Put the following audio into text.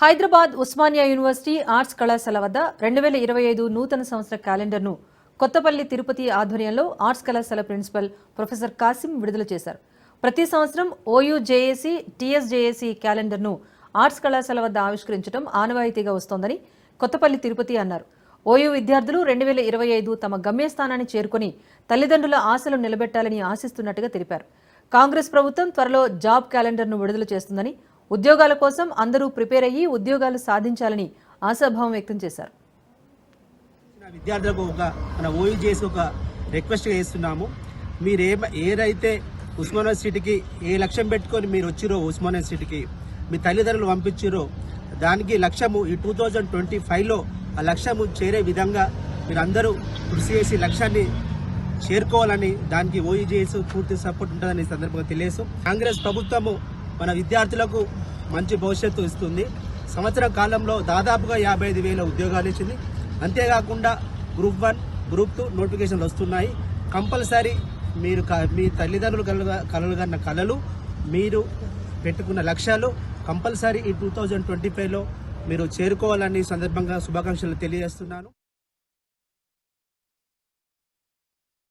Hyderabad Osmania university arts కళాశాల వద్ద రెండు వేల ఇరవై ఐదు నూతన సంవత్సర క్యాలెండర్ను కొత్తపల్లి తిరుపతి ఆధ్వర్యంలో ఆర్ట్స్ కళాశాల ప్రిన్సిపల్ ప్రొఫెసర్ కాసిం విడుదల చేశారు. ప్రతి సంవత్సరం ఓయూ జేఏసీ టీఎస్జేఏసీ క్యాలెండర్ను ఆర్ట్స్ కళాశాల వద్ద ఆవిష్కరించడం ఆనవాయితీగా వస్తోందని కొత్తపల్లి తిరుపతి అన్నారు. ఓయూ విద్యార్థులు రెండు వేల ఇరవై ఐదు తమ గమ్యస్థానాన్ని చేరుకుని తల్లిదండ్రుల ఆశలు నిలబెట్టాలని ఆశిస్తున్నట్టుగా తెలిపారు. కాంగ్రెస్ ప్రభుత్వం త్వరలో జాబ్ క్యాలెండర్ను విడుదల చేస్తుందని ఉద్యోగాల కోసం అందరూ ప్రిపేర్ అయ్యి ఉద్యోగాలు సాధించాలని ఆశాభావం వ్యక్తం చేశారు. నా విద్యార్థులకు ఒక మన ఓయూ చేసి ఒక రిక్వెస్ట్ చేస్తున్నాము. మీరు ఏ ఏదైతే ఉస్మానియా సిటీకి ఏ లక్ష్యం పెట్టుకొని మీరు వచ్చిరో ఉస్మానియా సిటీకి మీ తల్లిదండ్రులు పంపించిరో దానికి లక్ష్యము ఈ టూ థౌజండ్ ట్వంటీ ఫైవ్లో ఆ లక్ష్యము చేరే విధంగా మీరందరూ కృషి చేసి లక్ష్యాన్ని చేరుకోవాలని దానికి ఓఈజేఎస్ పూర్తి సపోర్ట్ ఉంటుందని సందర్భంగా తెలియసు కాంగ్రెస్ ప్రభుత్వము మన విద్యార్థులకు మంచి భవిష్యత్తు ఇస్తుంది. సంవత్సర కాలంలో దాదాపుగా యాభై ఐదు వేల ఉద్యోగాలు ఇచ్చింది. అంతేకాకుండా గ్రూప్ వన్ గ్రూప్ టూ నోటిఫికేషన్లు వస్తున్నాయి. కంపల్సరీ మీరు క- మీ తల్లిదండ్రులు కలగా కలగన్న కళలు మీరు పెట్టుకున్న లక్ష్యాలు కంపల్సరీ ఈ టూ థౌజండ్ ట్వంటీ ఫైవ్లో మీరు చేరుకోవాలని సందర్భంగా శుభాకాంక్షలు తెలియజేస్తున్నాను.